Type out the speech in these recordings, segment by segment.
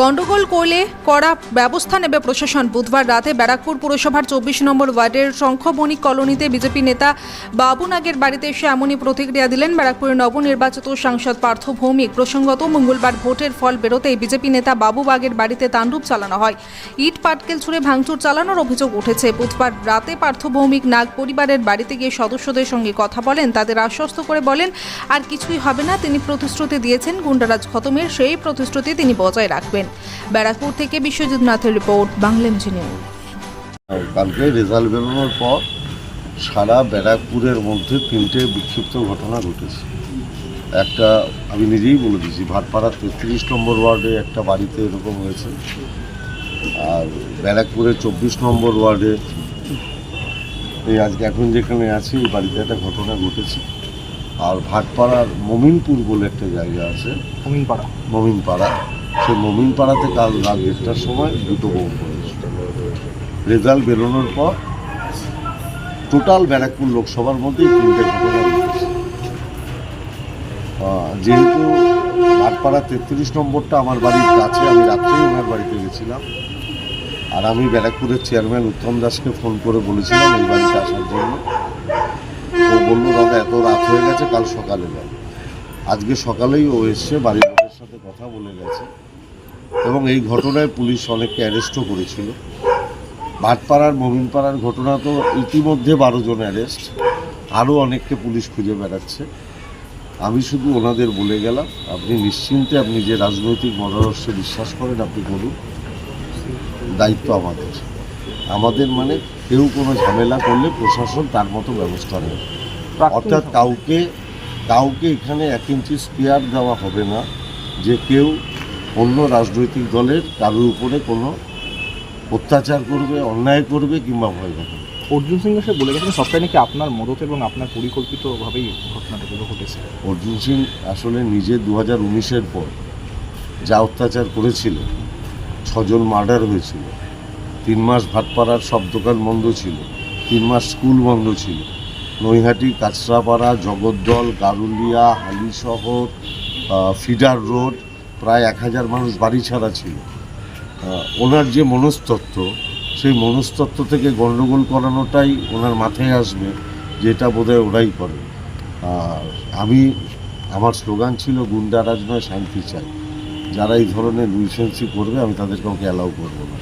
গন্ডগোল করলে কড়া ব্যবস্থা নেবে প্রশাসন। বুধবার রাতে ব্যারাকপুর পুরসভার চব্বিশ নম্বর ওয়ার্ডের শঙ্খবণিক কলোনিতে বিজেপি নেতা বাবু নাগের বাড়িতে এসে এমনই প্রতিক্রিয়া দিলেন ব্যারাকপুরের নবনির্বাচিত সাংসদ পার্থ ভৌমিক। প্রসঙ্গত মঙ্গলবার ভোটের ফল বেরোতেই বিজেপি নেতা বাবু বাগের বাড়িতে তাণ্ডব চালানো হয়। ইট পাটকেল ছুড়ে ভাঙচুর চালানোর অভিযোগ উঠেছে। বুধবার রাতে পার্থ ভৌমিক নাগ পরিবারের বাড়িতে গিয়ে সদস্যদের সঙ্গে কথা বলেন, তাদের আশ্বস্ত করে বলেন, আর কিছুই হবে না, তিনি প্রতিশ্রুতি দিয়েছেন, গুন্ডারাজ খতমের সেই প্রতিশ্রুতি তিনি বজায় রাখবেন। ব্যারাকপুর থেকে বিশ্বজিৎ নাথের রিপোর্ট বাংলা ইঞ্জিনিয়ার কালকে রেজাল্ট বেরোনোর পর সারা ব্যারাকপুরের মধ্যে তিনটে বিক্ষিপ্ত ঘটনা ঘটেছে। একটা আমি নিজেই বলে দিয়েছি ভাটপাড়ার তেত্রিশ নম্বর ওয়ার্ডে একটা বাড়িতে এরকম হয়েছে আর ব্যারাকপুরের চব্বিশ নম্বর ওয়ার্ডে এই আজকে এখন যেখানে আছি এই বাড়িতে একটা ঘটনা ঘটেছে। আর ভাটপাড়ার মমিনপুর বলে একটা জায়গা আছে। অমিনপাড়া মমিনপাড়া। সেই মমিনপাড়াতে কাল রাত দেড়টার সময় দুটো বোম পড়েছে রেজাল্ট বেরোনোর পর টোটাল ব্যারাকপুর লোকসভার মধ্যেই তিনটে ঘটনা যেহেতু ভাটপাড়া তেত্রিশ নম্বরটা আমার বাড়ির কাছে, আমি রাত্রেই ওনার বাড়িতে গেছিলাম। আর আমি ব্যারাকপুরের চেয়ারম্যান উত্তম দাসকে ফোন করে বলেছিলাম এই বাড়িতে আসার জন্য। ও বলল, দাদা, এত রাত হয়ে গেছে, কাল সকালে যাও। আজকে সকালেই ও এসছে বাড়ির সাথে কথা বলে গেছে। এবং এই ঘটনায় পুলিশ অনেককে অ্যারেস্টও করেছিল। ভাটপাড়ার মমিনপাড়ার ঘটনা তো ইতিমধ্যে বারো জন অ্যারেস্ট। আরও অনেককে পুলিশ খুঁজে বেড়াচ্ছে। আমি শুধু ওনাদের বলে গেলাম আপনি নিশ্চিন্তে আপনি যে রাজনৈতিক মতাদর্শে বিশ্বাস করেন আপনি করুন। দায়িত্ব আমাদের। আমাদের মানে কেউ কোনো ঝামেলা করলে প্রশাসন তার মতো ব্যবস্থা নেবে। অর্থাৎ কাউকে কাউকে এখানে এক ইঞ্চি স্পেয়ার দেওয়া হবে না। যে কেউ অন্য রাজনৈতিক দলের কারোর উপরে কোনো অত্যাচার করবে অন্যায় করবে কিংবা ভয় দেখাবে। অর্জুন সিং সে বলে গেছেন সবটাই নাকি আপনার মদত এবং আপনার পরিকল্পিতভাবেই ঘটনাটা ঘটেছে। অর্জুন সিং আসলে নিজে দু হাজার উনিশের পর যা অত্যাচার করেছিল ছজন মার্ডার হয়েছিল তিন মাস ভাটপাড়ার সব দোকান বন্ধ ছিল তিন মাস স্কুল বন্ধ ছিল। নৈহাটি কাঁচরাপাড়া জগদ্দল গারুলিয়া হালিশহর ফিডার রোড প্রায় এক হাজার মানুষ বাড়ি ছাড়া ছিল। ওনার যে মনস্তত্ত্ব সেই মনস্তত্ত্ব থেকে গণ্ডগোল করানোটাই ওনার মাথায় আসবে যেটা বোধহয় ওরাই করে। আমি আমার স্লোগান ছিল গুন্ডারাজ নয় শান্তি চাই। যারা এই ধরনের লুইসেন্সি করবে আমি তাদের কাউকে অ্যালাউ করব না।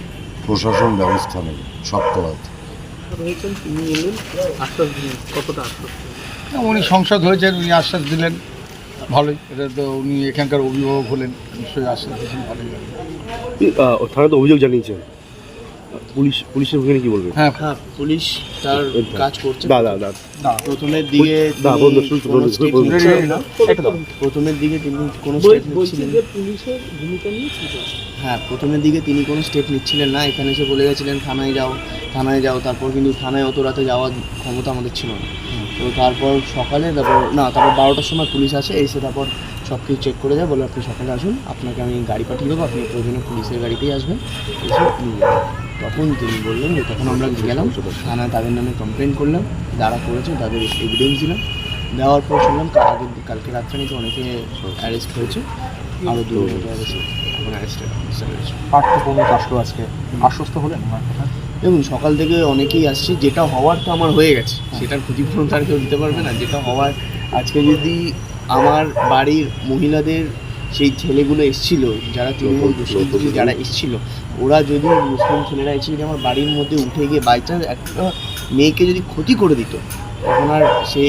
প্রশাসন ব্যবস্থা নেবে দিলেন? উনি সংসদ হয়েছেন উনি আশ্বাস দিলেন। ভালোই। এটা তো উনি এখানকার অভিভাবক হলেন নিশ্চয়ই দিয়েছেন ভালোই লাগবে থানাতে অভিযোগ জানিয়েছেন। পুলিশ পুলিশের ওখানে কি বলবে? হ্যাঁ। হ্যাঁ পুলিশ তার কাজ করছে। দা দা দা প্রথমের দিকে না। প্রথমের দিকে তিনি কোনো স্টেপ নিচ্ছিলেন পুলিশের ভূমিকা হ্যাঁ প্রথমের দিকে তিনি কোনো স্টেপ নিচ্ছিলেন না। এখানে এসে বলে গেছিলেন থানায় যাও থানায় যাও। তারপর কিন্তু থানায় অত রাতে যাওয়ার ক্ষমতা আমাদের ছিল না। তো তারপর সকালে তারপর, না, তারপর বারোটার সময় পুলিশ আসে, এসে তারপর সব কিছু চেক করে যায় বলে আপনি সকালে আসুন, আপনাকে আমি গাড়ি পাঠিয়ে দেবো, আপনি প্রয়োজনে পুলিশের গাড়িতেই আসবেন এসে নিয়ে। তখন তিনি বললেন যে, তখন আমরা গেলাম থানায় তাদের নামে কমপ্লেন করলাম, যারা করেছে তাদের এভিডেন্স দিলাম দেওয়ার পর শুনলাম কাল আগের কালকে রাত্রে নাকি অনেকে অ্যারেস্ট হয়েছে। আরও দু এখন অ্যারেস্টেড হয়েছে পার্থ ভৌমিক আসলো আজকে আশ্বস্ত হলেন? ওনার কথা দেখুন সকাল থেকে অনেকেই আসছে। যেটা হওয়ার তো আমার হয়ে গেছে। সেটার ক্ষতিপূরণ তো আর কেউ দিতে পারবে না। যেটা হওয়ার আজকে যদি আমার বাড়ির মহিলাদের সেই ছেলেগুলো এসছিল যারা তৃণমূল দুষ্কৃতী যারা এসছিল ওরা যদি মুসলিম ছেলেরা এসে যদি আমার বাড়ির মধ্যে উঠে গিয়ে বাই চান্স একটা মেয়েকে যদি ক্ষতি করে দিত তখন আর সে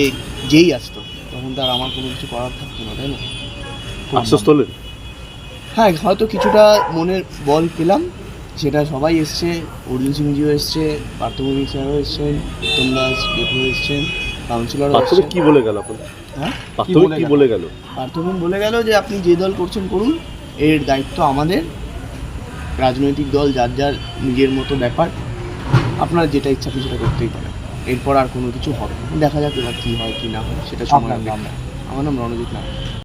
যেই আসতো তখন তার আমার কোনো কিছু করার থাকতো না তাই না? আশ্বস্ত হলেন হ্যাঁ হয়তো কিছুটা মনের বল পেলাম সেটা সবাই এসছে অর্জুন সিংজিও এসছে পার্থভূমি স্যারও এসছেন উত্তম দাস ডেপু এসছেন কাউন্সিলরও প্রাথমিক কি বলে গেল হ্যাঁ? কি বলে গেল? পার্থভূমি বলে গেল যে আপনি যে দল করছেন করুন এর দায়িত্ব আমাদের রাজনৈতিক দল যার যার নিজের মতো ব্যাপার আপনার যেটা ইচ্ছা আপনি সেটা করতেই পারেন। এরপর আর কোনো কিছু হবে দেখা যাক এবার কী হয় কি না হয় সেটা সময় নাম? আমার নাম রণজিৎ নাথ।